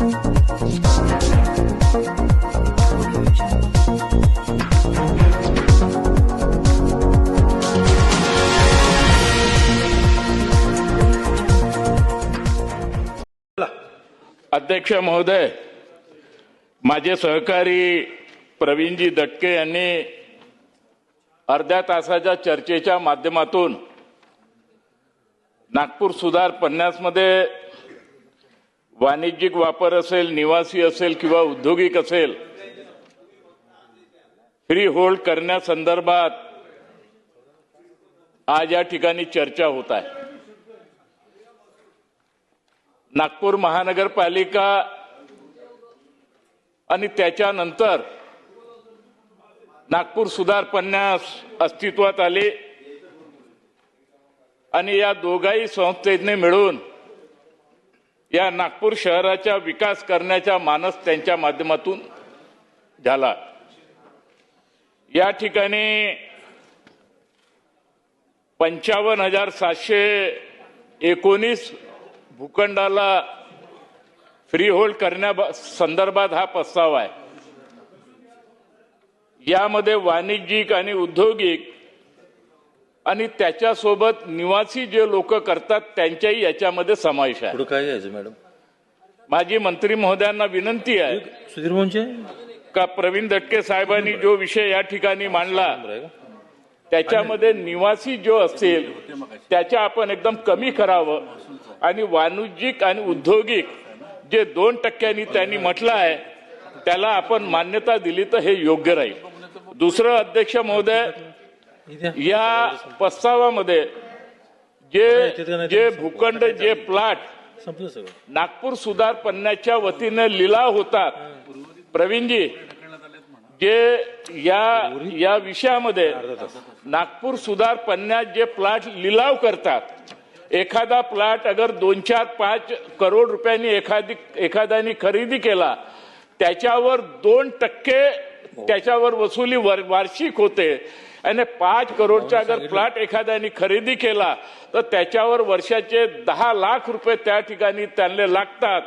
अध्यक्ष महोदय माझे सहकारी प्रवीणजी दटके यांनी अर्ध्या तासाच्या चर्चेच्या माध्यमातून नागपूर सुधार पन्नासमध्ये वाणिज्यिक वापर असेल निवासी असेल किंवा औद्योगिक असेल फ्री होल्ड करण्यासंदर्भात आज या ठिकाणी चर्चा होत आहे. नागपूर महानगरपालिका आणि त्याच्यानंतर नागपूर सुधार पन्नास अस्तित्वात आले आणि या दोघाही संस्थेने मिळून या नागपूर शहराचा विकास करण्याचा मानस त्यांच्या माध्यमातून झाला. या ठिकाणी पंचावन्न हजार सातशे एकोणीस भूखंडाला फ्री होल्ड करण्या संदर्भात हा प्रस्ताव आहे. यामध्ये वाणिज्यिक आणि औद्योगिक आणि त्याच्यासोबत निवासी जे लोक करतात त्यांच्याही याच्यामध्ये समावेश आहे. काय घ्यायचं मॅडम? माझी मंत्री महोदयांना विनंती आहे. सुधीर भाऊंचे? का प्रवीण दटके साहेबांनी जो विषय या ठिकाणी मांडला? त्याच्यामध्ये निवासी जो असतील त्याच्या आपण एकदम कमी करावं. आणि वाणिज्यिक आणि औद्योगिक जे दोन टक्क्यांनी त्यांनी म्हटलं आहे त्याला आपण मान्यता दिली तर हे योग्य राहील. दुसरं अध्यक्ष महोदय या प्रस्तावामध्ये जे जे भूखंड जे प्लॉट नागपूर सुधार पन्नासच्या वतीने लिलाव होतात प्रवीणजी जे या या विषयामध्ये नागपूर सुधार पन्नास जे प्लॉट लिलाव करतात एखादा प्लॉट अगर दोन चार पाच करोड रुपयांनी एखादी एखाद्याने खरेदी केला त्याच्यावर दोन टक्के त्याच्यावर वसुली वर- वार्षिक होते. आणि पाच करोडचा अगर प्लॉट एखाद्याने खरेदी केला तर त्याच्यावर वर्षाचे दहा लाख रुपये त्या ठिकाणी त्यांना लागतात.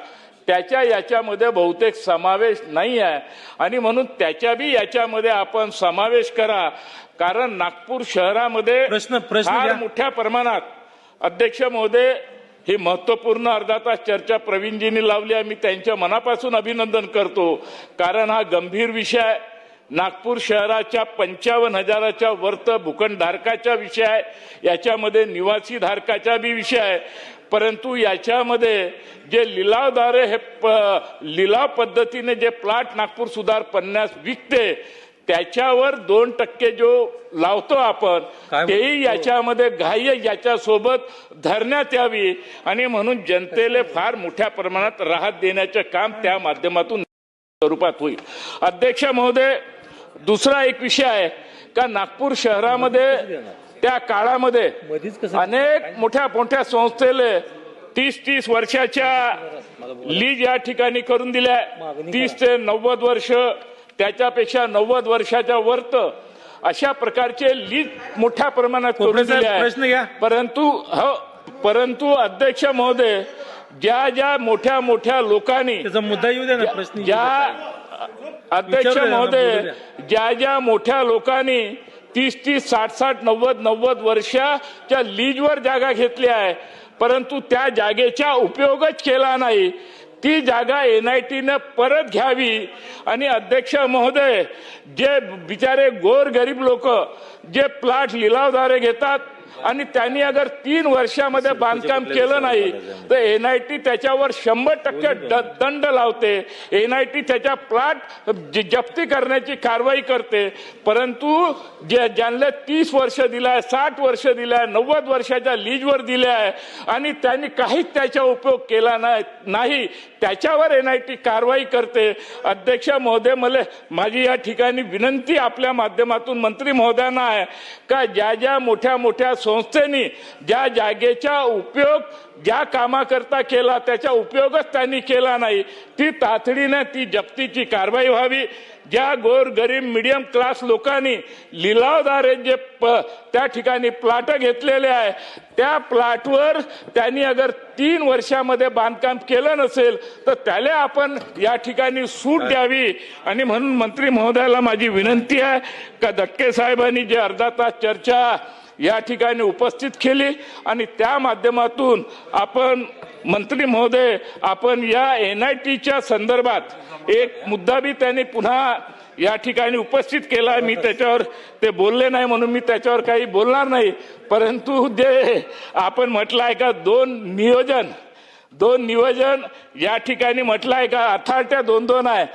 त्याच्या याच्यामध्ये बहुतेक समावेश नाही आहे. आणि म्हणून त्याच्या बी याच्यामध्ये आपण समावेश करा. कारण नागपूर शहरामध्ये प्रश्न- प्रश्न फार. मोठ्या प्रमाणात. अध्यक्ष महोदय ही महत्त्वपूर्ण अर्धा तास चर्चा प्रवीणजींनी लावली आहे. मी त्यांच्या मनापासून अभिनंदन करतो. कारण हा गंभीर विषय आहे. नागपूर शहराच्या पंचावन्न हजाराच्या वर्त भूखंडधारकाचा विषय आहे. याच्यामध्ये निवासी धारकाचा बी विषय आहे. परंतु याच्यामध्ये जे लिलावदारे हे प- लिलाव पद्धतीने जे प्लॉट नागपूर सुधार पन्नास विकते त्याच्यावर दोन टक्के जो लावतो आपण तेही याच्यामध्ये ग्राह्य याच्यासोबत धरण्यात यावी आणि म्हणून जनतेला फार मोठ्या प्रमाणात राहत देण्याचं काम त्या माध्यमातून स्वरूपात होईल. अध्यक्ष महोदय दुसरा एक विषय आहे का नागपूर शहरामध्ये त्या काळामध्ये अनेक मोठ्या मोठ्या संस्थेले तीस तीस वर्षाच्या लीज या ठिकाणी करून दिल्या. तीस ते नव्वद वर्ष त्याच्यापेक्षा नव्वद वर्षाच्या वर्त अशा प्रकारचे लीज मोठ्या प्रमाणात करून दिले. आहे परंतु हो परंतु अध्यक्ष महोदय ज्या ज्या मोठ्या मोठ्या लोकांनी मुद्दा येऊ द्या ज्या. अध्यक्ष महोदय. ज्या ज्या मोठ्या लोकांनी तीस तीस साठ साठ नव्वद नव्वद वर्षाच्या लीजवर जागा घेतली आहे परंतु त्या जागेचा उपयोगच केला नाही ती जागा एन आय टीनं परत घ्यावी आणि अध्यक्ष महोदय जे बिचारे गोर गरीब लोक जे प्लॉट लिलावदारे घेतात आणि त्यांनी अगर तीन वर्षामध्ये बांधकाम केलं नाही तर एन आय टी त्याच्यावर शंभर टक्के दंड लावते. एन आय टी त्याच्या प्लॉट जप्ती करण्याची कारवाई करते. परंतु जे ज्यांना तीस वर्ष दिलाय साठ वर्ष दिलाय नव्वद वर्षाच्या लीजवर दिल्या आहे आणि त्यांनी काहीच त्याचा उपयोग केला नाही नाही त्याच्यावर एन आय टी कारवाई करते. अध्यक्ष महोदय मला माझी या ठिकाणी विनंती आपल्या माध्यमातून मंत्री महोदयांना आहे का ज्या ज्या मोठ्या मोठ्या संस्थेने ज्या जागेचा उपयोग ज्या कामाकरता केला त्याचा उपयोगच त्यांनी केला नाही. ती तातडीनं ती जप्तीची कारवाई व्हावी. ज्या गोर गरीब मिडियम क्लास लोकांनी लिलावदारे जे प त्या ठिकाणी प्लॉट घेतलेले आहे त्या प्लॉटवर त्यांनी अगर तीन वर्षामध्ये बांधकाम केलं नसेल तर त्याला आपण या ठिकाणी सूट द्यावी. आणि म्हणून मंत्री महोदयाला माझी विनंती आहे का धक्के साहेबांनी जे अर्धा तास चर्चा या ठिकाणी उपस्थित केली आणि त्या माध्यमातून आपण मंत्री महोदय आपण या एन आय टीच्या संदर्भात एक मुद्दा बी त्यांनी पुन्हा या ठिकाणी उपस्थित केला. मी त्याच्यावर ते बोलले नाही म्हणून मी त्याच्यावर काही बोलणार नाही. परंतु जे आपण म्हटलं आहे का दोन नियोजन दोन नियोजन या ठिकाणी म्हटलं आहे का? अथार्ट्या दोन दोन आहे.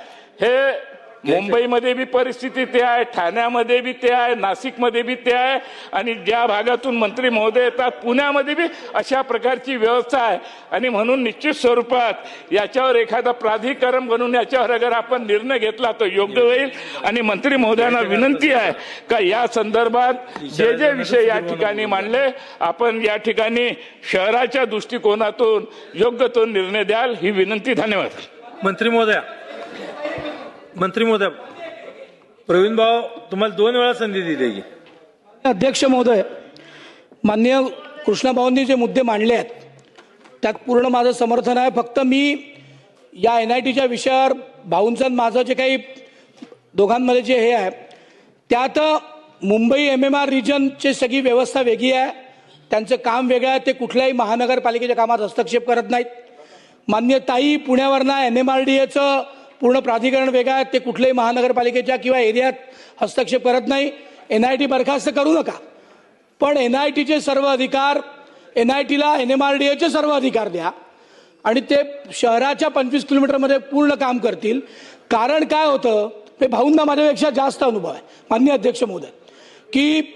हे मुंबईमध्ये बी परिस्थिती ते आहे ठाण्यामध्ये बी ते आहे नाशिकमध्ये बी ते आहे आणि ज्या भागातून मंत्री महोदय येतात पुण्यामध्ये बी अशा प्रकारची व्यवस्था आहे. आणि म्हणून निश्चित स्वरूपात याच्यावर एखादा प्राधिकरण बनवून याच्यावर अगर आपण निर्णय घेतला तर योग्य होईल. आणि मंत्री महोदयांना विनंती आहे का या संदर्भात जे जे विषय या ठिकाणी मांडले आपण या ठिकाणी शहराच्या दृष्टिकोनातून योग्य तो निर्णय द्याल ही विनंती धन्यवाद. मंत्री महोदया मंत्री महोदय प्रवीण भाऊ तुम्हाला दोन वेळा संधी दिली अध्यक्ष महोदय मान्य कृष्णाभाऊंनी जे मुद्दे मांडले आहेत त्यात पूर्ण माझं समर्थन आहे. फक्त मी या एन आय टीच्या विषयावर भाऊंचं माझं जे काही दोघांमध्ये जे हे आहे त्यात मुंबई एम एम आर रिजनची सगळी व्यवस्था वेगळी आहे. त्यांचं काम वेगळं आहे. ते कुठल्याही महानगरपालिकेच्या कामात हस्तक्षेप करत नाहीत. मान्य ताई पुण्यावरनं एन एम आर डी एचं पूर्ण प्राधिकरण वेगळं आहे ते कुठल्याही महानगरपालिकेच्या किंवा एरियात हस्तक्षेप करत नाही. एन आय टी बरखास्त करू नका. पण एन आय टीचे सर्व अधिकार एन आय टीला एन एम आर डी एचे सर्व अधिकार द्या. आणि ते शहराच्या पंचवीस किलोमीटरमध्ये पूर्ण काम करतील. कारण काय होतं ते भाऊंना माझ्यापेक्षा जास्त अनुभव आहे मान्य अध्यक्ष महोदय. की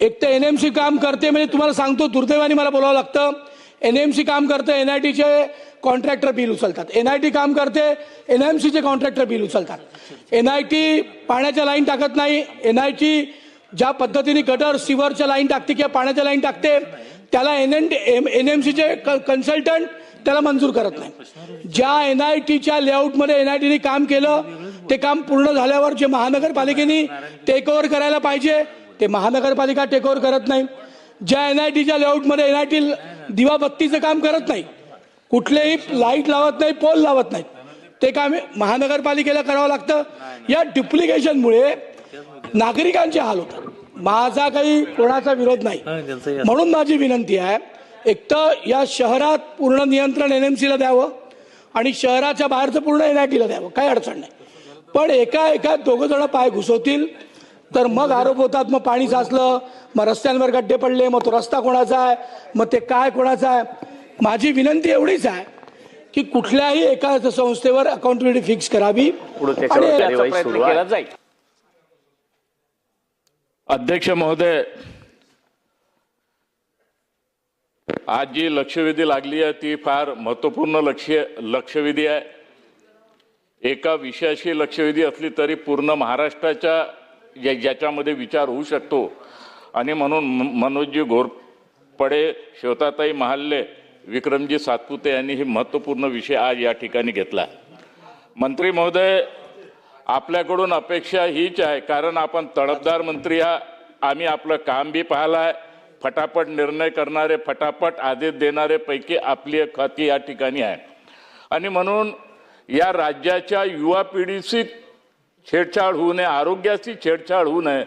एक तर एन एम सी काम करते म्हणजे तुम्हाला सांगतो दुर्दैवाने मला बोलावं लागतं. एन एम सी काम करते एन आय टीचे कॉन्ट्रॅक्टर बिल उचलतात. एन आय टी काम करते एन एम सीचे कॉन्ट्रॅक्टर बिल उचलतात. एन आय टी पाण्याच्या लाईन टाकत नाही. एन आय टी ज्या पद्धतीने गटर सिवरच्या लाईन टाकते किंवा पाण्याच्या लाईन टाकते त्याला एन एन एन एम सीचे कन्सल्टंट त्याला मंजूर करत नाही. ज्या एन आय टीच्या लेआउटमध्ये एन आय टीने काम केलं ते काम पूर्ण झाल्यावर जे महानगरपालिकेने टेक ओव्हर करायला पाहिजे ते महानगरपालिका टेक ओव्हर करत नाही. ज्या एन आय टीच्या लेआउटमध्ये एन आय टी दिवाबत्तीचं काम करत नाही. कुठलेही लाइट लावत नाही पोल लावत नाहीत ते काम महानगरपालिकेला करावं लागतं. या डुप्लिकेशनमुळे नागरिकांचे हाल होतात. माझा काही कोणाचा विरोध नाही. म्हणून माझी विनंती आहे एक तर या शहरात पूर्ण नियंत्रण एन एम सीला द्यावं आणि शहराच्या बाहेरचं पूर्ण एन आय टीला द्यावं. काही अडचण नाही. पण एका एका दोघं जण पाय घुसवतील तर मग आरोप होतात मग पाणी साचलं मग रस्त्यांवर गड्डे पडले मग तो रस्ता कोणाचा आहे मग ते काय कोणाचा आहे? माझी विनंती एवढीच आहे की कुठल्याही एका संस्थेवर अकाउंटेबिलिटी फिक्स करावी. आणि अध्यक्ष महोदय आज जी लक्षवेधी लागली आहे ती फार महत्त्वपूर्ण लक्ष लक्षवेधी आहे. एका विषयाशी लक्षवेधी असली तरी पूर्ण महाराष्ट्राच्या या- ज्याच्यामध्ये विचार होऊ शकतो. आणि म्हणून म- मनोजजी घोरपडे शेवताताई महाल्ले विक्रमजी सातपुते यांनी हे महत्त्वपूर्ण विषय आज या ठिकाणी घेतला. मंत्री महोदय आपल्याकडून अपेक्षा हीच आहे. कारण आपण तडफदार मंत्री हा आम्ही आपलं काम बी पाहिलं आहे फटाफट निर्णय करणारे फटाफट आदेश देणारेपैकी आपली एक खाती या ठिकाणी आहे. आणि म्हणून या राज्याच्या युवा पिढीशी छेडछाड होऊ नये आरोग्याची छेडछाड होऊ नये.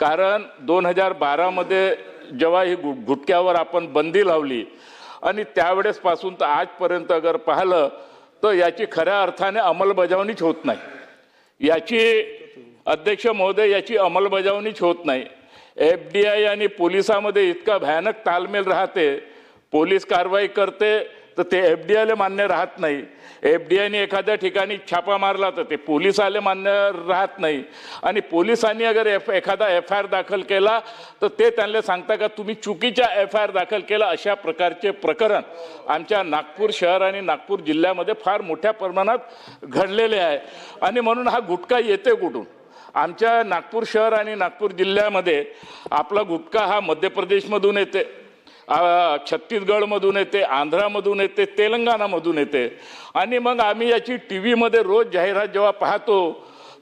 कारण दोन हजार बारामध्ये जेव्हा ही गु गुटक्यावर आपण बंदी लावली आणि त्यावेळेसपासून तर आजपर्यंत अगर पाहिलं तर याची खऱ्या अर्थाने अंमलबजावणीच होत नाही. याची अध्यक्ष महोदय याची अंमलबजावणीच होत नाही. एफ डी आय आणि पोलिसामध्ये इतका भयानक तालमेल राहते पोलीस कारवाई करते तर ते एफ डी आयला मान्य राहत नाही. एफ डी आयने एखाद्या ठिकाणी छापा मारला तर ते पोलिसाले मान्य राहत नाही. आणि पोलिसांनी अगर एफ एखादा एफ आय आर दाखल केला तर ते त्यांना सांगता का तुम्ही चुकीच्या एफ आय आर दाखल केला अशा प्रकारचे प्रकरण आमच्या नागपूर शहर आणि नागपूर जिल्ह्यामध्ये फार मोठ्या प्रमाणात घडलेले आहे. आणि म्हणून हा गुटखा येते कुठून? आमच्या नागपूर शहर आणि नागपूर जिल्ह्यामध्ये आपला गुटखा हा मध्य प्रदेशमधून येते. छत्तीसगडमधून येते आंध्रामधून येते तेलंगणामधून येते. आणि मग आम्ही याची टी व्हीमध्ये रोज जाहिरात जेव्हा पाहतो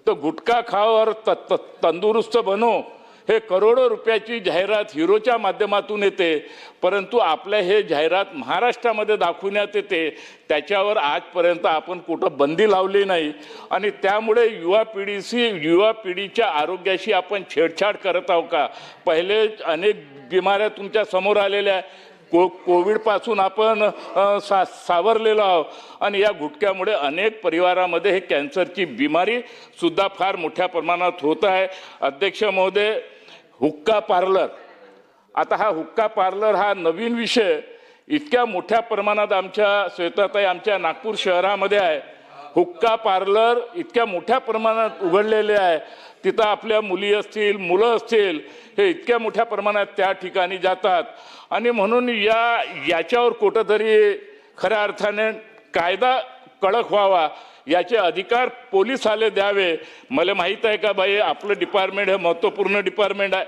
तर गुटखा खाओ त त तंदुरुस्त बनो. हे करोडो रुपयाची जाहिरात हिरोच्या माध्यमातून येते परंतु आपल्या हे जाहिरात महाराष्ट्रामध्ये दाखवण्यात येते त्याच्यावर आजपर्यंत आपण कुठं बंदी लावली नाही. आणि त्यामुळे युवा पिढीशी युवा पिढीच्या आरोग्याशी आपण छेडछाड करत आहोत का? पहिले अनेक बिमाऱ्या तुमच्यासमोर आलेल्या को कोविडपासून आपण सा सावरलेलो आहोत. आणि या गुटख्यामुळे अनेक परिवारामध्ये हे कॅन्सरची बिमारीसुद्धा फार मोठ्या प्रमाणात होत आहे. अध्यक्ष महोदय हुक्का पार्लर. आता हा हुक्का पार्लर हा नवीन विषय. इतक्या मोठ्या प्रमाणात आमच्या श्वेताताई आमच्या नागपूर शहरामध्ये आहे. हुक्का पार्लर इतक्या मोठ्या प्रमाणात उघडलेले आहे. तिथं आपल्या मुली असतील मुलं असतील हे इतक्या मोठ्या प्रमाणात त्या ठिकाणी जातात. आणि म्हणून या याच्यावर कुठंतरी खऱ्या अर्थाने कायदा कडक व्हावा. याचे अधिकार पोलीस आले द्यावे. मला माहीत आहे का बाई आपलं डिपार्टमेंट हे महत्त्वपूर्ण डिपार्टमेंट आहे.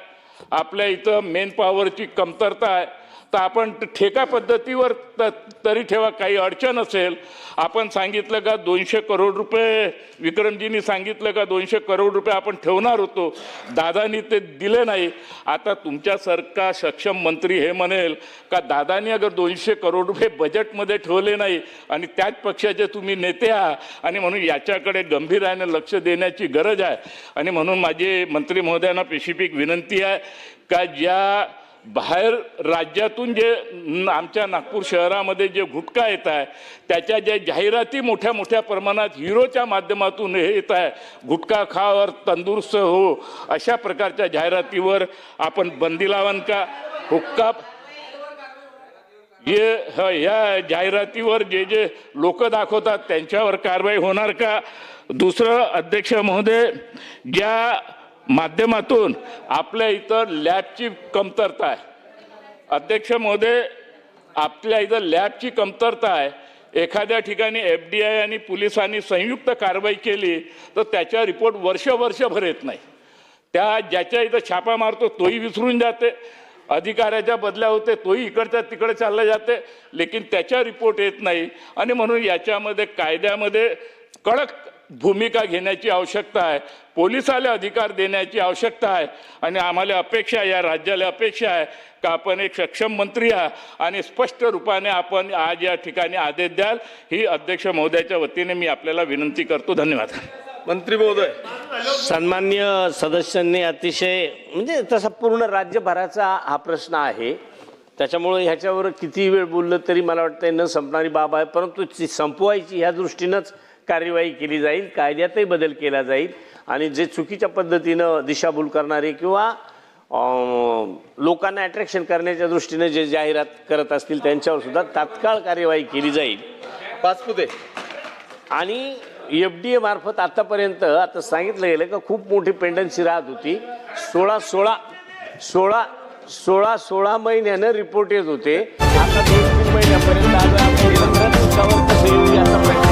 आपल्या इथं मेन पॉवरची कमतरता आहे. तर आपण ठेका पद्धतीवर त तरी ठेवा काही अडचण असेल आपण सांगितलं का दोनशे करोड रुपये विक्रमजींनी सांगितलं का दोनशे करोड रुपये आपण ठेवणार होतो. दादानी ते दिले नाही. आता तुमच्यासारखा सक्षम मंत्री हे म्हणेल का दादानी अगर दोनशे करोड रुपये बजेटमध्ये ठेवले नाही आणि त्याच पक्षाचे तुम्ही नेते आहात आणि म्हणून याच्याकडे गंभीराने लक्ष देण्याची गरज आहे. आणि म्हणून माझी मंत्री महोदयांना पेशिफिक विनंती आहे का ज्या बाहेर राज्यातून जे आमच्या नागपूर शहरामध्ये जे गुटखा येत आहे त्याच्या ज्या जाहिराती मोठ्या मोठ्या प्रमाणात हिरोच्या माध्यमातून हे येत आहे. गुटखा खावर तंदुरुस्त हो अशा प्रकारच्या जाहिरातीवर आपण बंदी लावान का? हो हुक्का ये ह- या जाहिरातीवर जे जे लोक दाखवतात त्यांच्यावर कारवाई होणार का? दुसरं अध्यक्ष महोदय ज्या माध्यमातून आपल्या इथं लॅबची कमतरता आहे. अध्यक्ष महोदय आपल्या इथं लॅबची कमतरता आहे. एखाद्या ठिकाणी एफ डी आय आणि पोलिसांनी संयुक्त कारवाई केली तर त्याचा रिपोर्ट वर्ष वर्षभर येत नाही. त्या ज्याच्या इथं छापा मारतो तोही विसरून जाते. अधिकाऱ्याच्या बदल्या होते तोही इकडच्या तिकडे चालला जाते. लेकिन त्याच्या रिपोर्ट येत नाही. आणि म्हणून याच्यामध्ये कायद्यामध्ये कडक भूमिका घेण्याची आवश्यकता आहे पोलिसाला अधिकार देण्याची आवश्यकता आहे आणि आम्हाला अपेक्षा आहे, या राज्याला अपेक्षा आहे का आपण एक सक्षम मंत्री आहात आणि स्पष्ट रूपाने आपण आज या ठिकाणी आदेश द्याल. ही अध्यक्ष महोदयाच्या वतीने मी आपल्याला विनंती करतो. धन्यवाद. मंत्री महोदय. सन्मान्य सदस्यांनी अतिशय म्हणजे तसा पूर्ण राज्यभराचा हा प्रश्न आहे. त्याच्यामुळे ह्याच्यावर किती वेळ बोललं तरी मला वाटतं न संपणारी बाब आहे परंतु ती संपवायची ह्या दृष्टीनंच कार्यवाही केली जाईल कायद्यातही बदल केला जाईल आणि जे चुकीच्या पद्धतीनं दिशाभूल करणारे किंवा लोकांना अट्रॅक्शन करण्याच्या दृष्टीने जे जाहिरात करत असतील त्यांच्यावर सुद्धा तात्काळ कार्यवाही केली जाईल. पाचपुते आणि एफ डी ए मार्फत आतापर्यंत आता सांगितलं गेलं का खूप मोठी पेंडन्सी राहत होती. सोळा सोळा सोळा सोळा सोळा महिन्यानं रिपोर्ट येत होते. आता दोन तीन महिन्यापर्यंत आज आपण